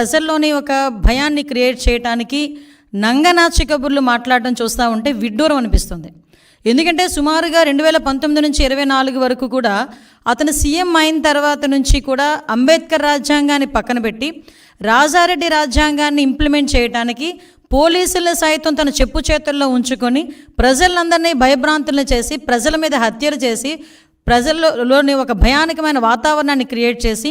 ప్రజల్లోని ఒక భయాన్ని క్రియేట్ చేయడానికి నంగనాచి కబుర్లు మాట్లాడడం చూస్తూ ఉంటే విడ్డూరం అనిపిస్తుంది. ఎందుకంటే సుమారుగా రెండు వేల పంతొమ్మిది నుంచి ఇరవై నాలుగు వరకు కూడా అతను సీఎం అయిన తర్వాత నుంచి కూడా అంబేద్కర్ రాజ్యాంగాన్ని పక్కన పెట్టి రాజారెడ్డి రాజ్యాంగాన్ని ఇంప్లిమెంట్ చేయడానికి పోలీసులను సైతం తన చెప్పు చేతుల్లో ఉంచుకొని ప్రజలందరినీ భయభ్రాంతులను చేసి ప్రజల మీద హత్యలు చేసి ప్రజల్లోని ఒక భయానకమైన వాతావరణాన్ని క్రియేట్ చేసి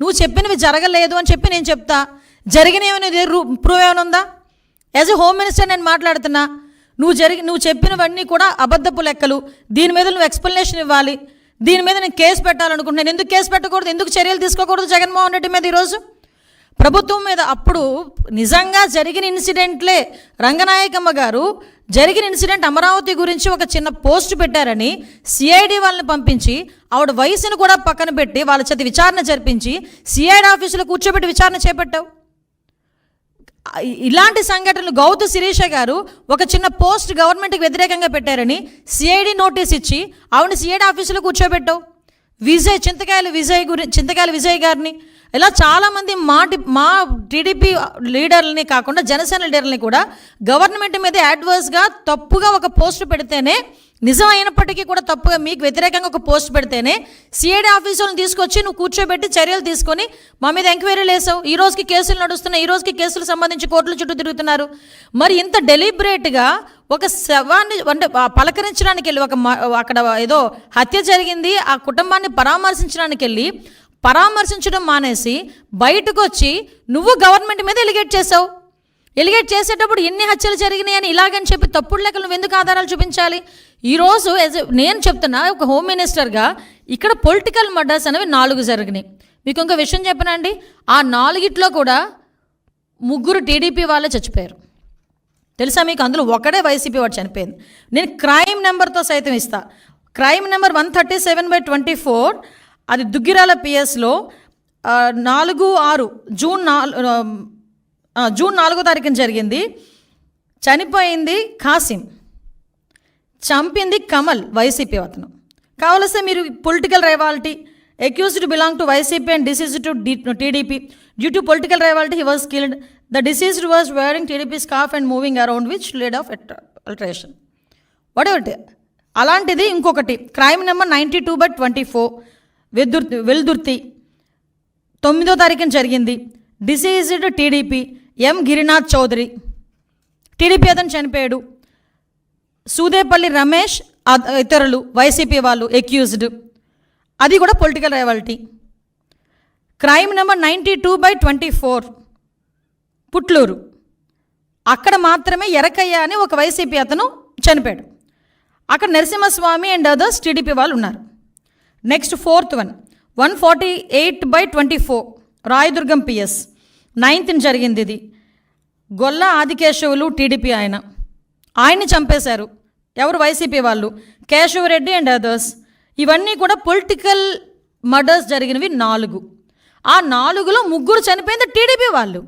నువ్వు చెప్పినవి జరగలేదు అని చెప్పి నేను చెప్తా. జరిగినవి ప్రూవ్ ఏమైనా ఉందా? యాజ్ ఎ హోమ్ మినిస్టర్ నేను మాట్లాడుతున్నా. నువ్వు జరిగి నువ్వు చెప్పినవన్నీ కూడా అబద్ధపు లెక్కలు. దీని మీద నువ్వు ఎక్స్ప్లెనేషన్ ఇవ్వాలి. దీని మీద నేను కేసు పెట్టాలనుకుంటున్నాను ఎందుకు కేసు పెట్టకూడదు? ఎందుకు చర్యలు తీసుకోకూడదు జగన్మోహన్ రెడ్డి మీద ఈరోజు? ప్రభుత్వం మీద అప్పుడు నిజంగా జరిగిన ఇన్సిడెంట్లే రంగనాయకమ్మ గారు జరిగిన ఇన్సిడెంట్ అమరావతి గురించి ఒక చిన్న పోస్ట్ పెట్టారని సిఐడి వాళ్ళని పంపించి ఆవిడ వయసును కూడా పక్కన పెట్టి వాళ్ళ చేత విచారణ జరిపించి సిఐడి ఆఫీసులో కూర్చోబెట్టి విచారణ చేపట్టావు. ఇలాంటి సంఘటనలు గౌత శిరీష గారు ఒక చిన్న పోస్ట్ గవర్నమెంట్కి వ్యతిరేకంగా పెట్టారని సిఐడి నోటీస్ ఇచ్చి ఆవిడ సిఐడి ఆఫీసులో కూర్చోబెట్టావు. విజయ్ చింతకాయలు విజయ్ గురి చింతకాయలు విజయ్ గారిని ఇలా చాలామంది మా మా టీడీపీ లీడర్ని కాకుండా జనసేన లీడర్ని కూడా గవర్నమెంట్ మీద యాడ్వర్స్గా తప్పుగా ఒక పోస్ట్ పెడితేనే నిజం అయినప్పటికీ కూడా తప్పుగా మీకు వ్యతిరేకంగా ఒక పోస్ట్ పెడితేనే సిఐడి ఆఫీసులను తీసుకొచ్చి నువ్వు కూర్చోబెట్టి చర్యలు తీసుకొని మా మీద ఎంక్వైరీలు వేసావు ఈ రోజుకి కేసులు నడుస్తున్నాయి. ఈ రోజుకి కేసులు సంబంధించి కోర్టుల చుట్టూ తిరుగుతున్నారు. మరి ఇంత డెలిబరేట్గా ఒక శవాన్ని అంటే పలకరించడానికి వెళ్ళి ఒక అక్కడ ఏదో హత్య జరిగింది ఆ కుటుంబాన్ని పరామర్శించడానికి వెళ్ళి పరామర్శించడం మానేసి బయటకు వచ్చి నువ్వు గవర్నమెంట్ మీద ఎలిగేట్ చేసావు. ఎలిగేట్ చేసేటప్పుడు ఎన్ని హత్యలు జరిగినాయి అని ఇలాగని చెప్పి తప్పుడు లెక్కలు నువ్వు ఎందుకు ఆధారాలు చూపించాలి? ఈరోజు నేను చెప్తున్నా ఒక హోమ్ మినిస్టర్గా ఇక్కడ పొలిటికల్ మర్డర్స్ అనేవి నాలుగు జరిగినాయి. మీకు ఇంకో విషయం చెప్పనండి ఆ నాలుగిట్లో కూడా ముగ్గురు టీడీపీ వాళ్ళే చచ్చిపోయారు. తెలుసా మీకు? అందులో ఒకడే వైసీపీ వాడు చనిపోయింది. నేను క్రైమ్ నెంబర్తో సైతం ఇస్తా. Crime number one thirty seven by twenty four అది దుగ్గిరాల పిఎస్లో నాలుగు ఆరు జూన్ నాలుగు జూన్ నాలుగో తారీఖున జరిగింది. చనిపోయింది కాసిం. చంపింది కమల్ వైసీపీ అతను. కావలస్తే మీరు political rivalry accused belong to YCP and deceased to TDP. Due to political rivalry he was killed. The deceased was wearing TDP scarf and moving around which lead of altercation. Whatever అలాంటిది ఇంకొకటి crime number ninety two by twenty four. Vedurthi Veldurthi. తొమ్మిదో తారీఖున జరిగింది. Deceased TDP M. Girinath Chowdary. TDP అతను చనిపోయాడు. సూదేపల్లి రమేష్ ఇతరులు YCP వాళ్ళు accused అది కూడా political rivalry crime number ninety two by twenty four Putluru. అక్కడ మాత్రమే ఎరకయ్య అని ఒక వైసీపీ అతను చనిపోయాడు. అక్కడ నరసింహస్వామి అండ్ అదర్స్ టీడీపీ వాళ్ళు ఉన్నారు. Next fourth one one forty eight by twenty four Rayadurgam PS నైన్త్ని జరిగింది ఇది గొల్ల ఆదికేశవులు టీడీపీ ఆయన. ఆయన్ని చంపేశారు. ఎవరు వైసీపీ వాళ్ళు? కేశవరెడ్డి అండ్ అదర్స్ ఇవన్నీ కూడా పొలిటికల్ మర్డర్స్ జరిగినవి నాలుగు. ఆ నాలుగులో ముగ్గురు చనిపోయింది టీడీపీ వాళ్ళు.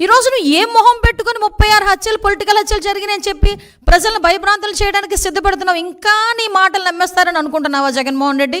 ఈరోజు నువ్వు ఏ మొహం పెట్టుకొని ముప్పై ఆరు హత్యలు పొలిటికల్ హత్యలు జరిగినాయని చెప్పి ప్రజలను భయభ్రాంతులు చేయడానికి సిద్ధపడుతున్నావు? ఇంకా నీ మాటలు నమ్మేస్తారని అనుకుంటున్నావా జగన్మోహన్ రెడ్డి?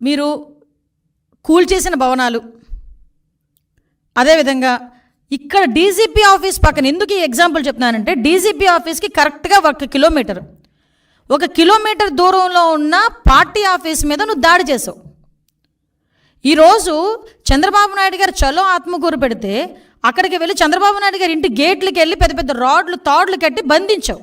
మీరు కూల్చేసిన భవనాలు. అదేవిధంగా ఇక్కడ డీజీపీ ఆఫీస్ పక్కన ఎందుకు ఈ ఎగ్జాంపుల్ చెప్తున్నానంటే డీజీపీ ఆఫీస్కి కరెక్ట్గా ఒక కిలోమీటర్. ఒక కిలోమీటర్ దూరంలో ఉన్న పార్టీ ఆఫీస్ మీద నువ్వు దాడి చేసావు. ఈరోజు చంద్రబాబు నాయుడు గారు చలో ఆత్మకూరు పెడితే అక్కడికి వెళ్ళి చంద్రబాబు నాయుడు గారి ఇంటి గేట్లకి వెళ్ళి పెద్ద పెద్ద రాడ్లు తాడ్లు కట్టి బంధించావు.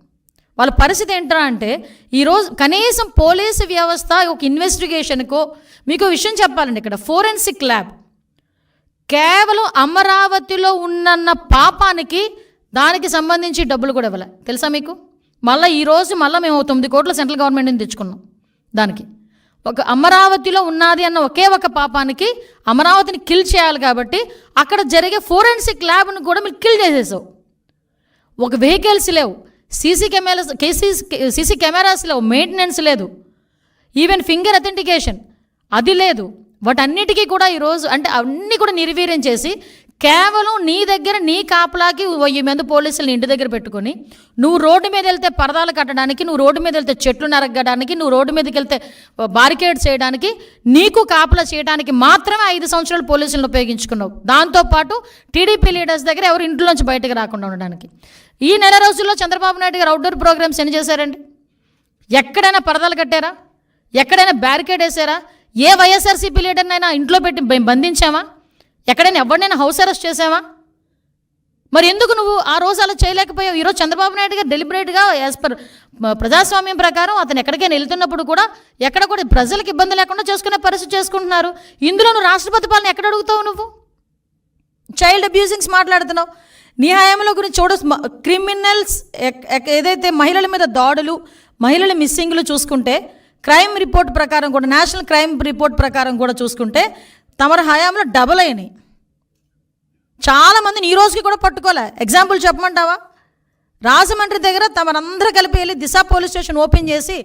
వాళ్ళ పరిస్థితి ఏంటరా అంటే ఈరోజు కనీసం పోలీసు వ్యవస్థ ఒక ఇన్వెస్టిగేషన్కో మీకు విషయం చెప్పాలండి ఇక్కడ ఫోరెన్సిక్ ల్యాబ్. కేవలం అమరావతిలో ఉన్నన్న పాపానికి దానికి సంబంధించి డబ్బులు కూడా ఇవ్వలే. తెలుసా మీకు? మళ్ళీ ఈరోజు మళ్ళీ మేము తొమ్మిది కోట్ల సెంట్రల్ గవర్నమెంట్ నుంచి తెచ్చుకున్నాం దానికి. ఒక అమరావతిలో ఉన్నది అన్న ఒకే ఒక పాపానికి అమరావతిని కిల్ చేయాలి కాబట్టి అక్కడ జరిగే ఫోరెన్సిక్ ల్యాబ్ను కూడా మీరు కిల్ చేసేసావు. ఒక వెహికల్స్ లేవు. సీసీ కెమెరాస్ కేసీ సీసీ కెమెరాస్ లేవు మెయింటెనెన్స్ లేదు. ఈవెన్ ఫింగర్ అథెంటికేషన్ అది లేదు. వాటన్నిటికీ కూడా ఈరోజు అంటే అన్నీ కూడా నిర్వీర్యం చేసి కేవలం నీ దగ్గర నీ కాపలాకి వెయ్యి మంది పోలీసులను ఇంటి దగ్గర పెట్టుకొని నువ్వు రోడ్డు మీద వెళ్తే పరదాలు కట్టడానికి నువ్వు రోడ్డు మీద వెళ్తే చెట్లు నరగడానికి నువ్వు రోడ్డు మీదకి వెళ్తే బారికేడ్ చేయడానికి నీకు కాపలా చేయడానికి మాత్రమే ఐదు సంవత్సరాలు పోలీసులను ఉపయోగించుకున్నావు. దాంతోపాటు టీడీపీ లీడర్స్ దగ్గర ఎవరు ఇంట్లోంచి బయటకు రాకుండా ఉండడానికి. ఈ నెల రోజుల్లో చంద్రబాబు నాయుడు గారు అవుట్డోర్ ప్రోగ్రామ్స్ ఎన్ని చేశారండి? ఎక్కడైనా పరదాలు కట్టారా? ఎక్కడైనా బ్యారికేడ్ వేసారా? ఏ వైఎస్ఆర్సీపీ లీడర్నైనా ఇంట్లో పెట్టి బంధించామా? ఎక్కడైనా ఎవరినైనా హౌస్ అరెస్ట్ చేసావా మరి ఎందుకు నువ్వు ఆ రోజు అలా చేయలేకపోయావు? ఈరోజు చంద్రబాబు నాయుడు గారు డెలిబరేట్గా యాజ్ పర్ ప్రజాస్వామ్యం ప్రకారం అతను ఎక్కడికైనా వెళ్తున్నప్పుడు కూడా ఎక్కడ కూడా ప్రజలకు ఇబ్బంది లేకుండా చేసుకునే పరిస్థితి చేసుకుంటున్నారు. ఇందులో నువ్వు రాష్ట్రపతి పాలన ఎక్కడ అడుగుతావు నువ్వు? చైల్డ్ అబ్యూజింగ్స్ మాట్లాడుతున్నావు. నీ హయాంలో గురించి చూడ క్రిమినల్స్ ఏదైతే మహిళల మీద దాడులు మహిళల మిస్సింగ్లు చూసుకుంటే క్రైమ్ రిపోర్ట్ ప్రకారం కూడా నేషనల్ క్రైమ్ రిపోర్ట్ ప్రకారం కూడా చూసుకుంటే తమరి హయాంలో డబుల్ అయినాయి. చాలామందిని ఈ రోజుకి కూడా పట్టుకోలే. ఎగ్జాంపుల్ చెప్పమంటావా? రాజమండ్రి దగ్గర తమరందరూ కలిపి వెళ్ళి దిశ పోలీస్ స్టేషన్ ఓపెన్ చేసి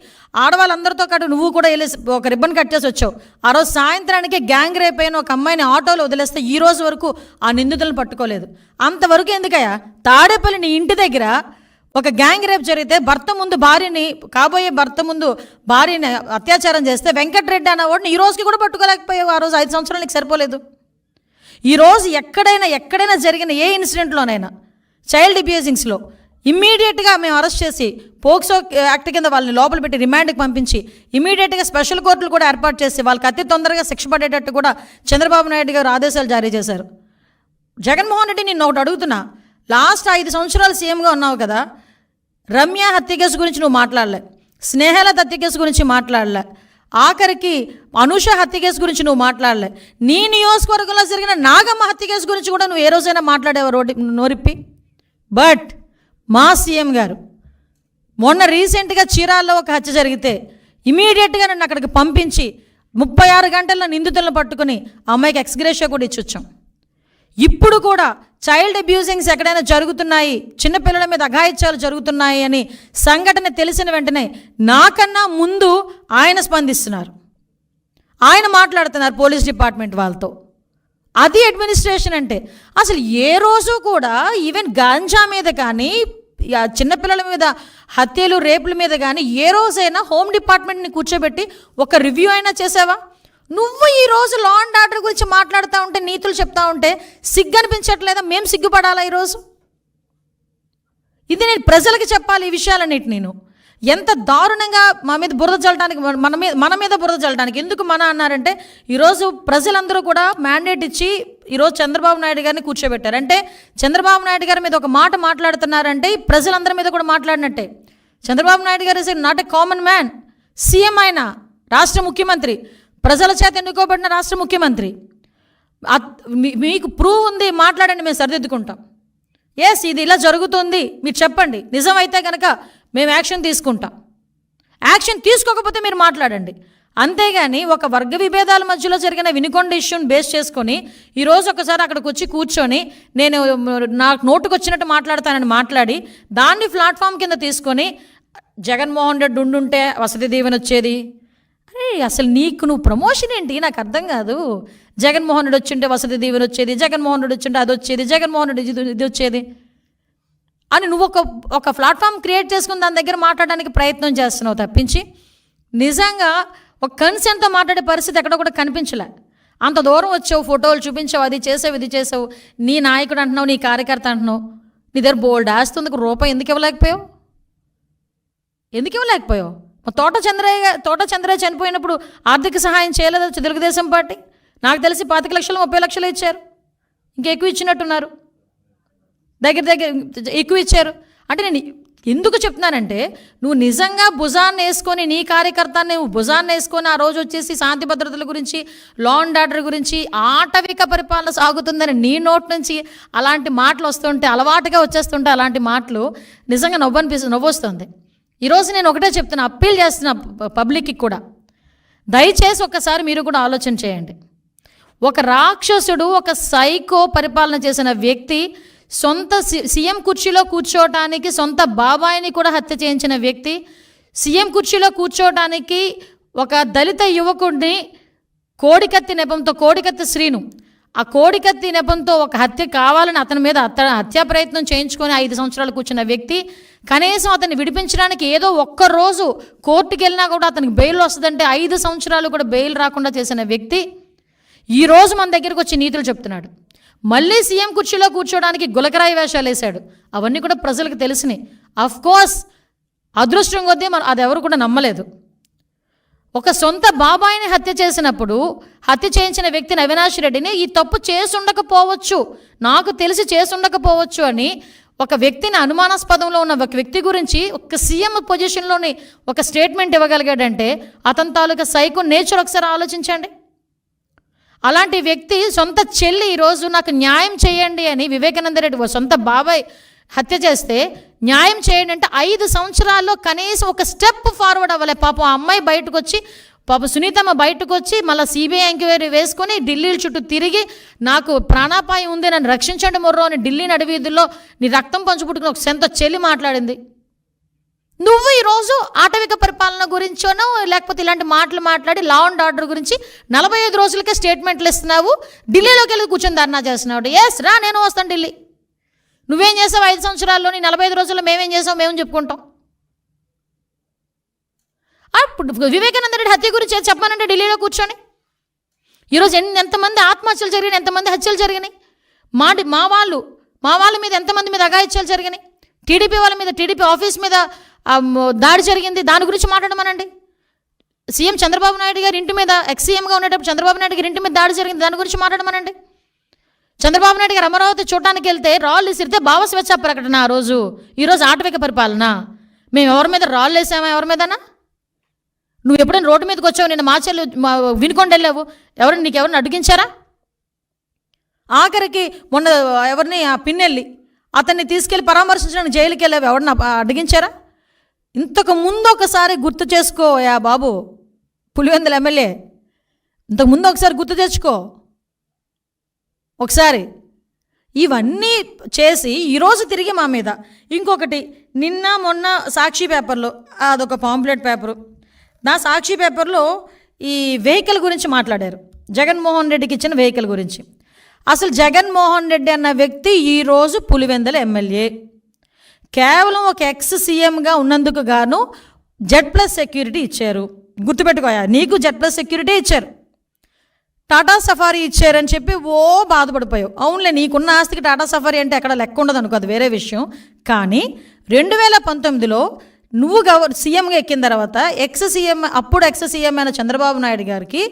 ఆడవాళ్ళందరితో కాటు నువ్వు కూడా వెళ్ళి ఒక రిబ్బన్ కట్ చేసి వచ్చావు. ఆ రోజు సాయంత్రానికి గ్యాంగ్ రేప్ అయిన ఒక అమ్మాయిని ఆటోలో వదిలేస్తే ఈ రోజు వరకు ఆ నిందితులను పట్టుకోలేదు. అంతవరకు ఎందుకయ్యా? తాడేపల్లి నీ ఇంటి దగ్గర ఒక గ్యాంగ్ రేప్ జరిగితే భర్త ముందు భార్యని కాబోయే భర్త ముందు భార్యని అత్యాచారం చేస్తే వెంకటరెడ్డి అన్నవాడిని ఈ రోజుకి కూడా పట్టుకోలేకపోయావు. ఆ రోజు ఐదు సంవత్సరాలకి సరిపోలేదు. ఈరోజు ఎక్కడైనా ఎక్కడైనా జరిగిన ఏ ఇన్సిడెంట్లోనైనా చైల్డ్ అబ్యూజింగ్స్లో ఇమ్మీడియట్గా మేము అరెస్ట్ చేసి పోక్సో యాక్ట్ కింద వాళ్ళని లోపల పెట్టి రిమాండ్కి పంపించి ఇమీడియట్గా స్పెషల్ కోర్టులు కూడా ఏర్పాటు చేసి వాళ్ళకి అతి తొందరగా శిక్ష పడేటట్టు కూడా చంద్రబాబు నాయుడు గారు ఆదేశాలు జారీ చేశారు. జగన్మోహన్ రెడ్డి నిన్ను ఒకటి అడుగుతున్నా లాస్ట్ ఐదు సంవత్సరాలు సీఎంగా ఉన్నావు కదా రమ్య హత్య కేసు గురించి నువ్వు మాట్లాడలే స్నేహలత హత్య కేసు గురించి మాట్లాడలే ఆఖరికి అనుష హత్య కేసు గురించి నువ్వు మాట్లాడలే నీ నియోజకవర్గంలో జరిగిన నాగమ్మ హత్య కేసు గురించి కూడా నువ్వు ఏ రోజైనా మాట్లాడేవా రోడ్డు నోరిప్పి? బట్ మా సీఎం గారు మొన్న రీసెంట్గా చీరాల్లో ఒక హత్య జరిగితే ఇమీడియట్గా నన్ను అక్కడికి పంపించి ముప్పై ఆరు గంటల్లో నిందితులను పట్టుకుని అమ్మాయికి ఎక్స్గ్రేషియా కూడా ఇచ్చి వచ్చాం ఇప్పుడు కూడా చైల్డ్ అబ్యూజింగ్స్ ఎక్కడైనా జరుగుతున్నాయి చిన్నపిల్లల మీద అఘాయిత్యాలు జరుగుతున్నాయి అని సంఘటన తెలిసిన వెంటనే నాకన్నా ముందు ఆయన స్పందిస్తున్నారు. ఆయన మాట్లాడుతున్నారు పోలీస్ డిపార్ట్మెంట్ వాళ్ళతో. అది అడ్మినిస్ట్రేషన్ అంటే. అసలు ఏ రోజు కూడా ఈవెన్ గాంజా మీద కానీ చిన్నపిల్లల మీద హత్యలు రేపుల మీద కానీ ఏ రోజైనా హోమ్ డిపార్ట్మెంట్ని కూర్చోబెట్టి ఒక రివ్యూ అయినా చేసావా? నువ్వు ఈ రోజు లా అండ్ ఆర్డర్ గురించి మాట్లాడుతూ ఉంటే నీతులు చెప్తా ఉంటే సిగ్గు అనిపించట్లేదా మేము సిగ్గుపడాలా ఈరోజు ఇది నేను ప్రజలకి చెప్పాలి ఈ విషయాలన్నిటి నేను. ఎంత దారుణంగా మా మీద బురద చల్లడానికి మన మీద మన మీద బురద చల్లడానికి ఎందుకు మన అన్నారంటే ఈరోజు ప్రజలందరూ కూడా మ్యాండేట్ ఇచ్చి ఈరోజు చంద్రబాబు నాయుడు గారిని కూర్చోబెట్టారు. అంటే చంద్రబాబు నాయుడు గారి మీద ఒక మాట మాట్లాడుతున్నారంటే ప్రజలందరి మీద కూడా మాట్లాడినట్టే. Chandrababu Naidu garu is not a common man CM ఆయన రాష్ట్ర ముఖ్యమంత్రి ప్రజల చేత ఎన్నుకోబడిన రాష్ట్ర ముఖ్యమంత్రి. మీకు ప్రూవ్ ఉంది మాట్లాడండి మేము సరిదిద్దుకుంటాం. ఎస్ ఇది ఇలా జరుగుతుంది మీరు చెప్పండి. నిజమైతే కనుక మేము యాక్షన్ తీసుకుంటాం. యాక్షన్ తీసుకోకపోతే మీరు మాట్లాడండి. అంతేగాని ఒక వర్గ విభేదాల మధ్యలో జరిగిన వినికొండ ఇష్యూని బేస్ చేసుకొని ఈరోజు ఒకసారి అక్కడికి వచ్చి కూర్చొని నేను నాకు నోటుకు వచ్చినట్టు మాట్లాడతానని మాట్లాడి దాన్ని ప్లాట్ఫామ్ కింద తీసుకొని జగన్మోహన్ రెడ్డి ఉండుంటే వసతి దీవెన వచ్చేది? అరే అసలు నీకు నువ్వు ప్రమోషన్ ఏంటి? నాకు అర్థం కాదు. జగన్మోహన్ రెడ్డి వచ్చింటే వసతి దీవెన వచ్చేది జగన్మోహన్ రెడ్డి వచ్చింటే అది వచ్చేది జగన్మోహన్ రెడ్డి ఇది ఇది వచ్చేది. అని నువ్వు ఒక ఒక ప్లాట్ఫామ్ క్రియేట్ చేసుకుని దాని దగ్గర మాట్లాడడానికి ప్రయత్నం చేస్తున్నావు తప్పించి నిజంగా ఒక కన్సెంట్తో మాట్లాడే పరిస్థితి ఎక్కడ కూడా కనిపించలే. అంత దూరం వచ్చావు ఫోటోలు చూపించావు అది చేసావు ఇది చేసావు నీ నాయకుడు అంటున్నావు నీ కార్యకర్త అంటున్నావు నీ దగ్గర బోల్డ్ ఆస్తుంది రూపాయి ఎందుకు ఇవ్వలేకపోయావు? ఎందుకు ఇవ్వలేకపోయావు? మా తోట చంద్రయ్య తోట చంద్రయ్య చనిపోయినప్పుడు ఆర్థిక సహాయం చేయలేదు తెలుగుదేశం పార్టీ? నాకు తెలిసి పాతిక లక్షలు ముప్పై లక్షలు ఇచ్చారు. ఇంకెక్కువ ఇచ్చినట్టున్నారు. దగ్గర దగ్గర ఎక్కువ ఇచ్చారు. అంటే నేను ఎందుకు చెప్తున్నానంటే నువ్వు నిజంగా భుజాన్ని వేసుకొని నీ కార్యకర్తని నువ్వు భుజాన్ని వేసుకొని ఆ రోజు వచ్చేసి శాంతి భద్రతల గురించి లా అండ్ ఆర్డర్ గురించి ఆటవిక పరిపాలన సాగుతుందని నీ నోట్ నుంచి అలాంటి మాటలు వస్తుంటే అలవాటుగా వచ్చేస్తుంటే అలాంటి మాటలు నిజంగా నవ్వనిపిస్తుంది నవ్వొస్తుంది ఈరోజు నేను ఒకటే చెప్తున్నా అప్పీల్ చేస్తున్నా పబ్లిక్కి కూడా. దయచేసి ఒక్కసారి మీరు కూడా ఆలోచన చేయండి. ఒక రాక్షసుడు ఒక సైకో పరిపాలన చేసిన వ్యక్తి సొంత సి- సీఎం కుర్చీలో కూర్చోవటానికి సొంత బాబాయిని కూడా హత్య చేయించిన వ్యక్తి సీఎం కుర్చీలో కూర్చోవటానికి ఒక దళిత యువకుడిని కోడికత్తి నెపంతో కోడికత్తి శ్రీను ఆ కోడికత్తి నెపంతో ఒక హత్య కావాలని అతని మీద అత హత్యా ప్రయత్నం చేయించుకొని ఐదు సంవత్సరాలు కూర్చున్న వ్యక్తి కనీసం అతన్ని విడిపించడానికి ఏదో ఒక్క రోజు కోర్టుకి వెళ్ళినా కూడా అతనికి బెయిల్ వస్తుందంటే ఐదు సంవత్సరాలు కూడా బెయిల్ రాకుండా చేసిన వ్యక్తి ఈ రోజు మన దగ్గరికి వచ్చి నీతులు చెప్తున్నాడు. మళ్ళీ సీఎం కుర్చీలో కూర్చోడానికి గులకరాయి వేషాలు వేశాడు. అవన్నీ కూడా ప్రజలకు తెలిసినాయి. అఫ్ కోర్స్ అదృష్టం కొద్దీ మనం అది ఎవరు కూడా నమ్మలేదు. ఒక సొంత బాబాయిని హత్య చేసినప్పుడు హత్య చేయించిన వ్యక్తిని అవినాష్ రెడ్డిని ఈ తప్పు చేసుండకపోవచ్చు నాకు తెలిసి చేసుండకపోవచ్చు అని ఒక వ్యక్తిని అనుమానాస్పదంలో ఉన్న ఒక వ్యక్తి గురించి ఒక సీఎం పొజిషన్లోని ఒక స్టేట్మెంట్ ఇవ్వగలిగాడంటే అతని తాలూకా సైకో నేచర్ ఒకసారి ఆలోచించండి. అలాంటి వ్యక్తి సొంత చెల్లి ఈరోజు నాకు న్యాయం చేయండి అని వివేకానంద రెడ్డి ఓ సొంత బాబాయ్ హత్య చేస్తే న్యాయం చేయండి అంటే ఐదు సంవత్సరాల్లో కనీసం ఒక స్టెప్ ఫార్వర్డ్ అవ్వలే. పాపం ఆ అమ్మాయి బయటకు వచ్చి పాప సునీతమ్మ బయటకు వచ్చి మళ్ళీ సిబిఐ ఎంక్వైరీ వేసుకొని ఢిల్లీ చుట్టూ తిరిగి నాకు ప్రాణాపాయం ఉంది నన్ను రక్షించండి మొర్రో అని ఢిల్లీ నడివీధుల్లో నీ రక్తం పంచుపుట్టుకుని ఒక సొంత చెల్లి మాట్లాడింది. నువ్వు ఈరోజు ఆటవిక పరిపాలన గురించోనో లేకపోతే ఇలాంటి మాటలు మాట్లాడి లా అండ్ ఆర్డర్ గురించి నలభై ఐదు రోజులకే స్టేట్మెంట్లు ఇస్తున్నావు ఢిల్లీలోకి వెళ్ళి కూర్చొని ధర్నా చేస్తున్నావు. ఎస్ రా నేను వస్తాను ఢిల్లీ. నువ్వేం చేసావు ఐదు సంవత్సరాల్లో నీ నలభై ఐదు రోజుల్లో మేమేం చేసావు మేము చెప్పుకుంటాం? అప్పుడు వివేకానంద రెడ్డి హత్య గురించి ఏది చెప్పానంటే ఢిల్లీలో కూర్చొని? ఈరోజు ఎన్ని ఎంతమంది ఆత్మహత్యలు జరిగినాయి ఎంతమంది హత్యలు జరిగినాయి? మా మా వాళ్ళు మా వాళ్ళ మీద ఎంతమంది మీద అఘాయిత్యాలు జరిగినాయి? టీడీపీ వాళ్ళ మీద టీడీపీ ఆఫీస్ మీద దాడి జరిగింది. దాని గురించి మాట్లాడమనండి. సీఎం చంద్రబాబు నాయుడు గారి ఇంటి మీద ఎక్స్ సీఎంగా ఉండేటప్పుడు చంద్రబాబు నాయుడు గారి ఇంటి మీద దాడి జరిగింది. దాని గురించి మాట్లాడమనండి. చంద్రబాబు నాయుడు గారు అమరావతి చూడటానికి వెళ్తే రాళ్ళు విసిరితే భావస్వేచ్ఛ ప్రకటన ఆ రోజు. ఈరోజు ఆటవిక పరిపాలన. మేము ఎవరి మీద రాళ్ళు వేసామా? ఎవరి మీదనా? నువ్వు ఎప్పుడైనా రోడ్డు మీదకి వచ్చావు? నేను మాచెల్లు మా వినుకొండ వెళ్ళావు? ఎవరిని నీకు ఎవరిని అడిగించారా ఆఖరికి మొన్న ఎవరిని ఆ పిన్నెల్లి అతన్ని తీసుకెళ్ళి పరామర్శించడానికి జైలుకి వెళ్ళావు. ఎవరిని అడిగించారా ఇంతకు ముందు ఒకసారి గుర్తు చేసుకో యా బాబు. పులివెందుల ఎమ్మెల్యే. ఇంతకు ముందు ఒకసారి గుర్తు తెచ్చుకో ఒకసారి. ఇవన్నీ చేసి ఈరోజు తిరిగి మా మీద. ఇంకొకటి నిన్న మొన్న సాక్షి పేపర్లో అదొక పాంప్లెట్ పేపరు. నా సాక్షి పేపర్లో ఈ వెహికల్ గురించి మాట్లాడారు. జగన్మోహన్ రెడ్డికి ఇచ్చిన వెహికల్ గురించి. అసలు జగన్మోహన్ రెడ్డి అన్న వ్యక్తి ఈరోజు పులివెందల ఎమ్మెల్యే. కేవలం ఒక ఎక్స్ సీఎంగా ఉన్నందుకు గాను జెడ్ ప్లస్ సెక్యూరిటీ ఇచ్చారు. గుర్తుపెట్టుకోయా నీకు జెడ్ ప్లస్ సెక్యూరిటీ ఇచ్చారు. టాటా సఫారీ ఇచ్చారని చెప్పి ఓ బాధపడిపోయావు. అవునులే నీకున్న ఆస్తికి టాటా సఫారీ అంటే ఎక్కడ లెక్క ఉండదు అనుకో అది వేరే విషయం. కానీ రెండు వేల పంతొమ్మిదిలో నువ్వు గవ సీఎంగా ఎక్కిన తర్వాత ఎక్స్ సీఎం అప్పుడు ఎక్స్ సీఎం అయిన చంద్రబాబు నాయుడు గారికి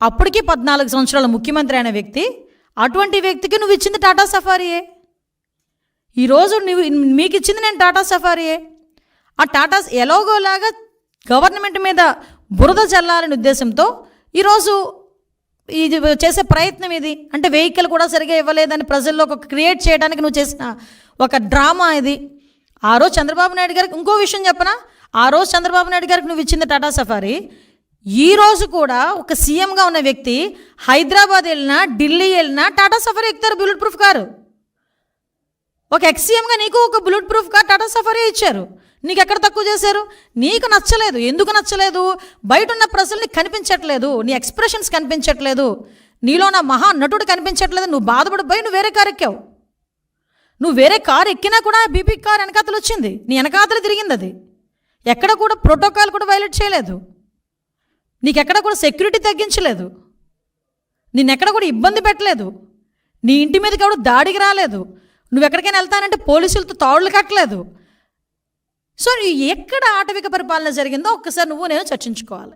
అప్పటికి పద్నాలుగు సంవత్సరాల ముఖ్యమంత్రి అయిన వ్యక్తి అటువంటి వ్యక్తికి నువ్వు ఇచ్చింది టాటా సఫారీయే ఈరోజు నువ్వు మీకు ఇచ్చింది నేను టాటా సఫారీయే ఆ టాటా ఎలాగోలాగా గవర్నమెంట్ మీద బురద చల్లాలనే ఉద్దేశంతో ఈరోజు ఇది చేసే ప్రయత్నం ఇది. అంటే వెహికల్ కూడా సరిగా ఇవ్వలేదని ప్రజల్లో ఒక క్రియేట్ చేయడానికి నువ్వు చేసిన ఒక డ్రామా ఇది. ఆ రోజు చంద్రబాబు నాయుడు గారికి ఇంకో విషయం చెప్పనా? ఆ రోజు చంద్రబాబు నాయుడు గారికి నువ్వు ఇచ్చింది టాటా సఫారీ. ఈ రోజు కూడా ఒక సీఎంగా ఉన్న వ్యక్తి హైదరాబాద్ వెళ్ళినా ఢిల్లీ వెళ్ళినా టాటా సఫారీ ఎక్కుతారు బుల్లెట్ ప్రూఫ్ కారు. ఒక ఎక్సీఎంగా నీకు ఒక bullet proof car Tata Safari ఇచ్చారు. నీకు ఎక్కడ తక్కువ చేశారు? నీకు నచ్చలేదు. ఎందుకు నచ్చలేదు? బయట ఉన్న ప్రజల్ని కనిపించట్లేదు. నీ ఎక్స్ప్రెషన్స్ కనిపించట్లేదు. నీలో నా మహా నటుడు కనిపించట్లేదు. నువ్వు బాధపడిపోయి నువ్వు వేరే కారు ఎక్కావు. నువ్వు వేరే కారు ఎక్కినా కూడా బీపీ కార్ వెనకాతలు వచ్చింది. నీ వెనకాతలు తిరిగింది అది. ఎక్కడ కూడా ప్రోటోకాల్ కూడా వైలేట్ చేయలేదు. నీకెక్కడ కూడా సెక్యూరిటీ తగ్గించలేదు. నిన్నెక్కడ కూడా ఇబ్బంది పెట్టలేదు. నీ ఇంటి మీదకి ఎవడు దాడికి రాలేదు. నువ్వు ఎక్కడికైనా వెళ్తానంటే పోలీసులతో తాడులు కట్టలేదు. సో ఎక్కడ ఆటవిక పరిపాలన జరిగిందో ఒక్కసారి నువ్వు నేను చర్చించుకోవాలి.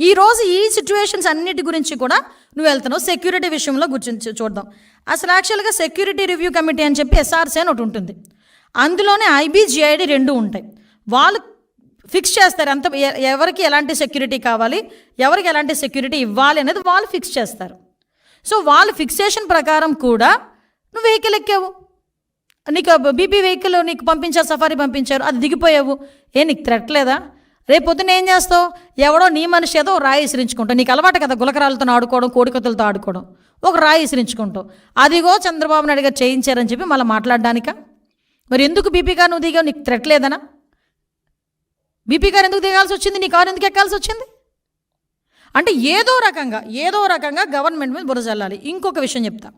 ఈరోజు ఈ సిచ్యువేషన్స్ అన్నిటి గురించి కూడా నువ్వు వెళ్తున్నావు. సెక్యూరిటీ విషయంలో గుర్తించి చూద్దాం. అసలు యాక్చువల్గా సెక్యూరిటీ రివ్యూ కమిటీ అని చెప్పి ఎస్ఆర్సీ అని ఒకటి ఉంటుంది. అందులోనే ఐబీజీఐడి రెండు ఉంటాయి. వాళ్ళు ఫిక్స్ చేస్తారు ఎంత ఎ- ఎవరికి ఎలాంటి సెక్యూరిటీ కావాలి ఎవరికి ఎలాంటి సెక్యూరిటీ ఇవ్వాలి అనేది వాళ్ళు ఫిక్స్ చేస్తారు. సో వాళ్ళు ఫిక్సేషన్ ప్రకారం కూడా నువ్వు వెహికల్ ఎక్కావు. నీకు బీపీ వెహికల్ నీకు పంపించారు సఫారీ పంపించారు అది దిగిపోయావు. ఏ నీకు థ్రెట్ రేపొద్దున రేపు పొద్దున్న ఏం చేస్తావు? ఎవడో నీ మనిషి ఏదో ఒక రాయి విసిరించుకుంటావు. నీకు అలవాటు కదా గులకరాలతో ఆడుకోవడం కోడికతులతో ఆడుకోవడం. ఒక రాయి విసిరించుకుంటావు. అదిగో చంద్రబాబు నాయుడు గారు చేయించారని చెప్పి మళ్ళీ మాట్లాడడానికా? మరి ఎందుకు బీపీ నువ్వు దిగావు? నీకు థ్రెట్ బీపీ గారు ఎందుకు దిగాల్సి వచ్చింది? నీ కారు ఎందుకు ఎక్కాల్సి వచ్చింది? అంటే ఏదో రకంగా ఏదో రకంగా గవర్నమెంట్ మీద బురజల్లాలి. ఇంకొక విషయం చెప్తా.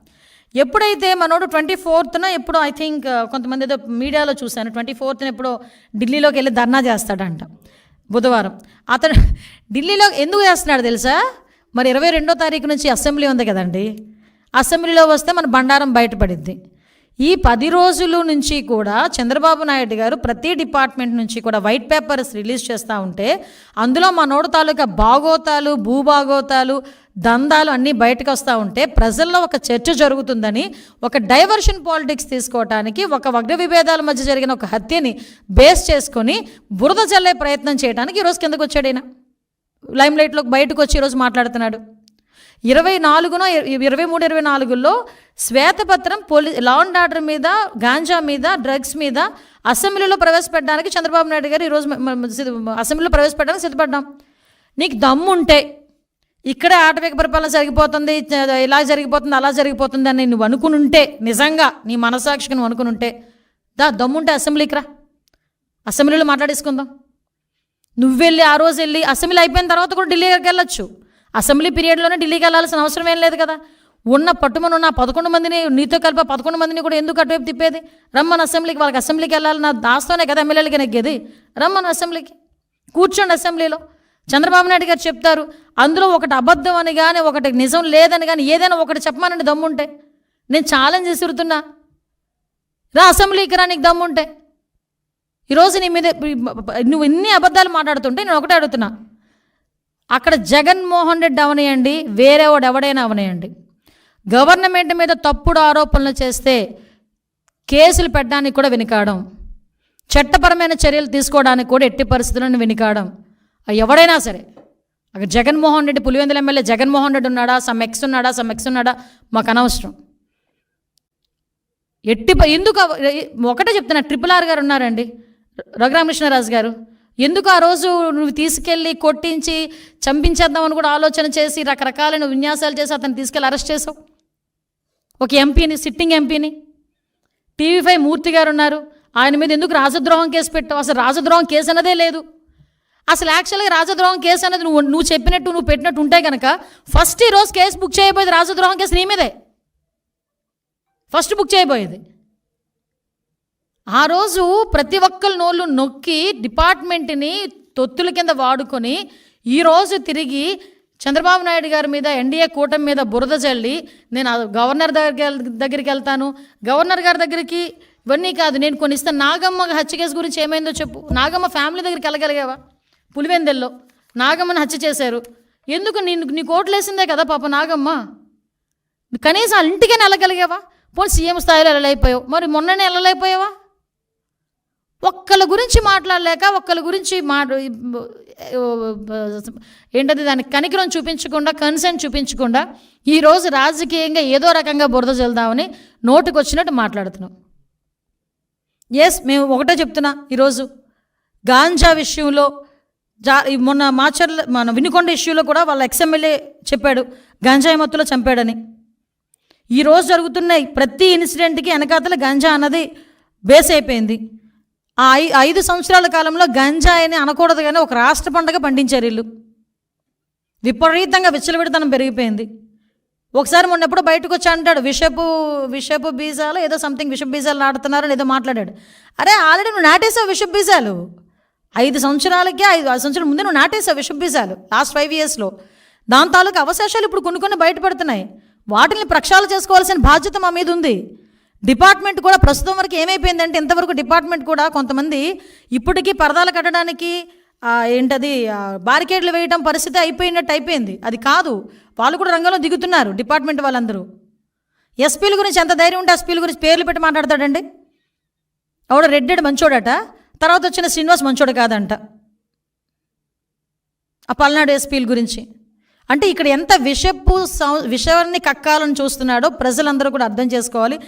ఎప్పుడైతే మనోడు ట్వంటీ ఫోర్త్న ఎప్పుడో ఐ థింక్ uh, కొంతమంది ఏదో మీడియాలో చూశాను. ట్వంటీ ఫోర్త్న ఎప్పుడో ఢిల్లీలోకి వెళ్ళి ధర్నా చేస్తాడంట బుధవారం. అతను ఢిల్లీలో ఎందుకు చేస్తున్నాడు తెలుసా? మరి ఇరవై రెండో తారీఖు నుంచి అసెంబ్లీ ఉంది కదండి. అసెంబ్లీలో వస్తే మన బండారం బయటపడిద్ది. ఈ పది రోజుల నుంచి కూడా చంద్రబాబు నాయుడు గారు ప్రతి డిపార్ట్మెంట్ నుంచి కూడా వైట్ పేపర్స్ రిలీజ్ చేస్తూ ఉంటే అందులో మనోడు తాలూకా బాగోతాలు భూభాగోతాలు దందాలు అన్నీ బయటకు వస్తూ ఉంటే ప్రజల్లో ఒక చర్చ జరుగుతుందని ఒక డైవర్షన్ పాలిటిక్స్ తీసుకోవటానికి ఒక వగ్ర విభేదాల మధ్య జరిగిన ఒక హత్యని బేస్ చేసుకొని బురద చల్లే ప్రయత్నం చేయడానికి ఈరోజు కిందకు వచ్చాడు ఆయన లైమ్ లైట్లోకి బయటకు వచ్చి ఈరోజు మాట్లాడుతున్నాడు. ఇరవై నాలుగున ఇరవై మూడు ఇరవై నాలుగులో శ్వేతపత్రం పోలీ లా అండ్ ఆర్డర్ మీద గాంజా మీద డ్రగ్స్ మీద అసెంబ్లీలో ప్రవేశపెట్టడానికి చంద్రబాబు నాయుడు గారు ఈరోజు అసెంబ్లీలో ప్రవేశపెట్టడానికి సిద్ధపడ్డాం. నీకు దమ్ముంటే ఇక్కడే ఆటవిక పరిపాలన జరిగిపోతుంది ఇలా జరిగిపోతుంది అలా జరిగిపోతుంది అని నువ్వు అనుకుని ఉంటే నిజంగా నీ మనసాక్షికి నువ్వు అనుకుని ఉంటే దా దమ్ముంటే అసెంబ్లీకి రా. అసెంబ్లీలో మాట్లాడేసుకుందాం. నువ్వు వెళ్ళి ఆ రోజు వెళ్ళి అసెంబ్లీ అయిపోయిన తర్వాత కూడా ఢిల్లీకి వెళ్ళొచ్చు. అసెంబ్లీ పీరియడ్లోనే ఢిల్లీకి వెళ్ళాల్సిన అవసరం ఏం లేదు కదా. ఉన్న పట్టుమను నా పదకొండు మందిని నీతో కలిపి పదకొండు మందిని కూడా ఎందుకు అటువైపు తిప్పేది? రమ్మని అసెంబ్లీకి వాళ్ళకి అసెంబ్లీకి వెళ్ళాలి నా దాస్తోనే కదా ఎమ్మెల్యేలకి నెగ్గేది రమ్మని అసెంబ్లీకి. కూర్చోండి అసెంబ్లీలో. చంద్రబాబు నాయుడు గారు చెప్తారు అందులో ఒకటి అబద్ధం అని కానీ ఒకటి నిజం లేదని కానీ ఏదైనా ఒకటి చెప్పమనండి దమ్ముంటే. నేను ఛాలెంజ్ విసురుతున్నా రా అసెంబ్లీకి రా నీకు దమ్ముంటే. ఈరోజు నీ మీద నువ్వు ఇన్ని అబద్ధాలు మాట్లాడుతుంటే నేను ఒకటే అడుగుతున్నా. అక్కడ జగన్మోహన్ రెడ్డి అవనేయండి వేరేవాడు ఎవడైనా అవనేయండి. గవర్నమెంట్ మీద తప్పుడు ఆరోపణలు చేస్తే కేసులు పెట్టడానికి కూడా వెనుకాడం. చట్టపరమైన చర్యలు తీసుకోవడానికి కూడా ఎట్టి పరిస్థితులను వెనుకాడం. ఎవడైనా సరే. అక్కడ జగన్మోహన్ రెడ్డి పులివెందుల ఎమ్మెల్యే జగన్మోహన్ రెడ్డి ఉన్నాడా సమ్ ఎక్స్ ఉన్నాడా సమ్ ఎక్స్ ఉన్నాడా మాకు అనవసరం. ఎట్టి ఎందుకు ఒకటే చెప్తున్నా ట్రిపుల్ ఆర్ గారు ఉన్నారండి. రఘురామకృష్ణరాజు గారు. ఎందుకు ఆ రోజు నువ్వు తీసుకెళ్ళి కొట్టించి చంపించేద్దామని కూడా ఆలోచన చేసి రకరకాలైన విన్యాసాలు చేసి అతను తీసుకెళ్ళి అరెస్ట్ చేసావు ఒక ఎంపీని సిట్టింగ్ ఎంపీని. టీవీ ఫైవ్ మూర్తి గారు ఉన్నారు. ఆయన మీద ఎందుకు రాజద్రోహం కేసు పెట్టావు? అసలు రాజద్రోహం కేసు అన్నదే లేదు. అసలు యాక్చువల్గా రాజద్రోహం కేసు అనేది నువ్వు నువ్వు చెప్పినట్టు నువ్వు పెట్టినట్టు ఉంటే కనుక ఫస్ట్ ఈ రోజు కేసు బుక్ చేయబోయేది రాజద్రోహం కేసు నీ మీదే. ఫస్ట్ బుక్ చేయబోయేది. ఆ రోజు ప్రతి ఒక్కరి నోళ్ళు నొక్కి డిపార్ట్మెంట్ని తొత్తుల కింద వాడుకొని ఈరోజు తిరిగి చంద్రబాబు నాయుడు గారి మీద ఎన్డీఏ కూటమి మీద బురద చల్లి నేను గవర్నర్ దగ్గర దగ్గరికి వెళ్తాను. గవర్నర్ గారి దగ్గరికి ఇవన్నీ కాదు నేను కొన్ని ఇస్తాను. నాగమ్మ హత్య కేసు గురించి ఏమైందో చెప్పు. నాగమ్మ ఫ్యామిలీ దగ్గరికి వెళ్ళగలిగావా? పులివెందెల్లో. నాగమ్మని హత్య చేశారు. ఎందుకు నేను నీ కోట్లేసిందే కదా పాప నాగమ్మ? కనీసం ఇంటికైనా వెళ్ళగలిగావా? పోనీ సీఎం స్థాయిలో వెళ్ళలేకపోయావు. మరి మొన్ననే వెళ్ళలేకపోయావా? ఒక్కళ్ళ గురించి మాట్లాడలేక ఒక్కళ్ళ గురించి మాట ఏంటది దానికి కనికరం చూపించకుండా కన్సర్న్ చూపించకుండా ఈరోజు రాజకీయంగా ఏదో రకంగా బురద చెల్దామని నోటికి వచ్చినట్టు మాట్లాడుతున్నాం. ఎస్ మేము ఒకటే చెప్తున్నా ఈరోజు గాంజా విషయంలో జా మొన్న మాచర్ల మన వినుకొండ ఇష్యూలో కూడా వాళ్ళ ఎక్స్ఎమ్మెల్యే చెప్పాడు గాంజాయి మత్తులో చంపాడని. ఈరోజు జరుగుతున్న ప్రతి ఇన్సిడెంట్కి వెనకాతల గంజా అన్నది బేస్ అయిపోయింది. ఆ ఐ ఐదు సంవత్సరాల కాలంలో గంజాయిని అనకూడదు కానీ ఒక రాష్ట్ర పండగ పండించారు వీళ్ళు. విపరీతంగా విచ్చలవిడితనం పెరిగిపోయింది. ఒకసారి మొన్న ఎప్పుడు బయటకు వచ్చి అంటాడు విషపు విషపు బీజాలు ఏదో సంథింగ్ విషపు బీజాలు నాటుతున్నారని ఏదో మాట్లాడాడు. అరే ఆల్రెడీ నువ్వు నాటేసావు విషపు బీజాలు. ఐదు సంవత్సరాలకే ఐదు ఐదు సంవత్సరాల ముందే నువ్వు నాటేసావు విషపు బీజాలు లాస్ట్ ఫైవ్ ఇయర్స్లో. దాని తాలూకు అవశేషాలు ఇప్పుడు కొన్ని కొన్ని బయటపడుతున్నాయి. వాటిని ప్రక్షాళన చేసుకోవాల్సిన బాధ్యత మా మీద ఉంది. డిపార్ట్మెంట్ కూడా ప్రస్తుతం వరకు ఏమైపోయిందంటే ఇంతవరకు డిపార్ట్మెంట్ కూడా కొంతమంది ఇప్పటికీ పరదాలు కట్టడానికి ఏంటది బారికేడ్లు వేయడం పరిస్థితి అయిపోయినట్టు అయిపోయింది. అది కాదు వాళ్ళు కూడా రంగంలో దిగుతున్నారు డిపార్ట్మెంట్ వాళ్ళందరూ. ఎస్పీల గురించి ఎంత ధైర్యం ఉంటే ఎస్పీల గురించి పేర్లు పెట్టి మాట్లాడతాడండి? ఆవిడ రెడ్డెడ్ మంచోడట తర్వాత వచ్చిన శ్రీనివాస్ మంచోడు కాదంట. ఆ పల్నాడు ఎస్పీల గురించి. అంటే ఇక్కడ ఎంత విషపు సం- విషయాన్ని కక్కాలని చూస్తున్నాడో ప్రజలందరూ కూడా అర్థం చేసుకోవాలి.